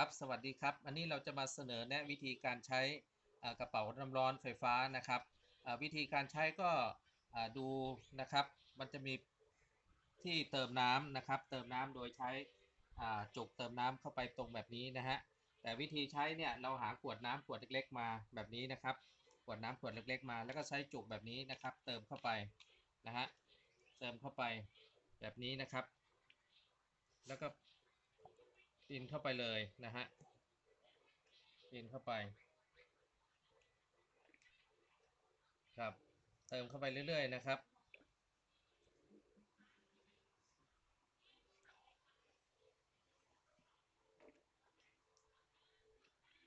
ครับ สวัสดีครับ อันนี้เราจะมาเสนอแนะวิธีการใช้กระเป๋าน้ำร้อนไฟฟ้านะครับ วิธีการใช้ก็ดูนะครับ มันจะมีที่เติมน้ำนะครับ เติมน้ำโดยใช้จุกเติมน้ำเข้าไปตรงแบบนี้นะฮะ แต่วิธีใช้เนี่ยเราหาขวดน้ำขวดเล็ก ๆ มาแบบนี้นะครับ ขวดน้ำขวดเล็ก ๆ มา แล้วก็ใช้จุกแบบนี้นะครับ เติมเข้าไปนะฮะ เติมเข้าไปแบบนี้นะครับ แล้วก็ ปีนเข้าไปเลยนะฮะปีนเข้าไป ครับ เติมเข้าไปเรื่อย ๆ นะครับ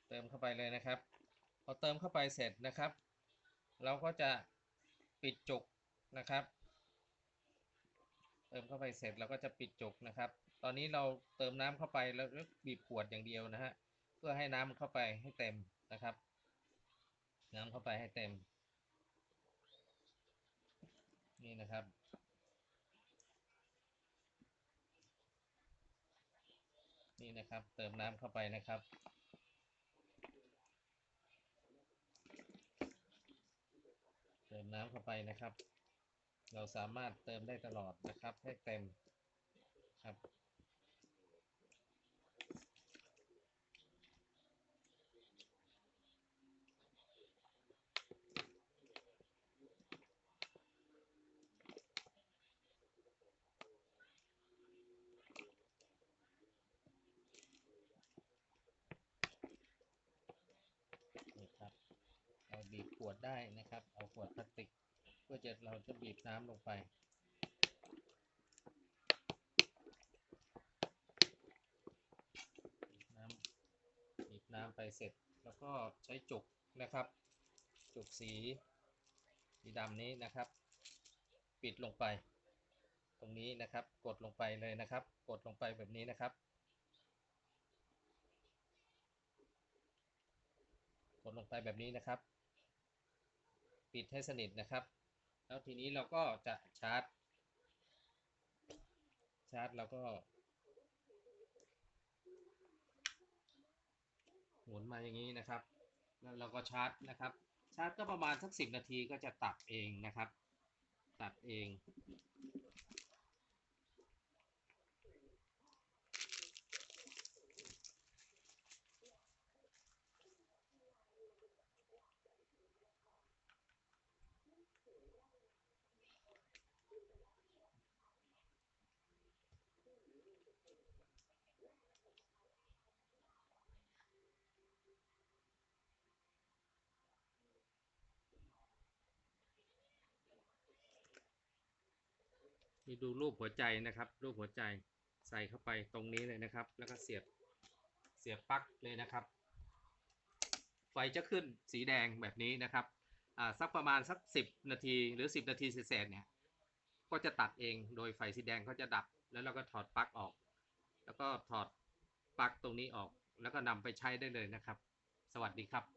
เติมเข้าไปเลยนะครับ พอเติมเข้าไปเสร็จนะครับ เราก็จะปิดจุกนะครับ ติมเข้าไปเสร็จเราก็จะปิดจุกนะครับ ตอนนี้เราเติมน้ำเข้าไปแล้วบีบขวดอย่างเดียวนะฮะเพื่อให้น้ำเข้าไปให้เต็มนะครับ น้ำเข้าไปให้เต็ม นี่นะครับนี่นะครับเติมน้ำเข้าไปนะครับ เติมน้ำเข้าไปนะครับ เราสามารถเติมได้ตลอดนะครับ ให้เต็มครับ นี่ครับ เราบีบขวดได้นะครับ เอาขวดพลาสติก จะเราจะบีบน้ำลงไปบีบน้ำบีบน้ำไปเสร็จ แล้วก็ใช้จุกนะครับ จุกสีสีดำนี้นะครับ ปิดลงไป ตรงนี้นะครับ กดลงไปเลยนะครับ กดลงไปแบบนี้นะครับ กดลงไปแบบนี้นะครับ ปิดให้สนิทนะครับ แล้วทีนี้เราก็จะชาร์จ ชาร์จแล้วก็หมุนมาอย่างนี้นะครับ แล้วเราก็ชาร์จนะครับ ชาร์จก็ประมาณสักสิบนาทีก็จะตัดเองนะครับ ตัดเอง นี่ดูรูปหัวใจนะครับ รูปหัวใจใส่เข้าไปตรงนี้เลยนะครับ แล้วก็เสียบเสียบปลั๊กเลยนะครับ ไฟจะขึ้นสีแดงแบบนี้นะครับอ่าสักประมาณสักสิบนาทีหรือสิบนาทีเศษเนี่ยก็จะตัดเองโดยไฟสีแดงก็จะดับ แล้วเราก็ถอดปลั๊กออก แล้วก็ถอดปลั๊กตรงนี้ออก แล้วก็นำไปใช้ได้เลยนะครับ สวัสดีครับ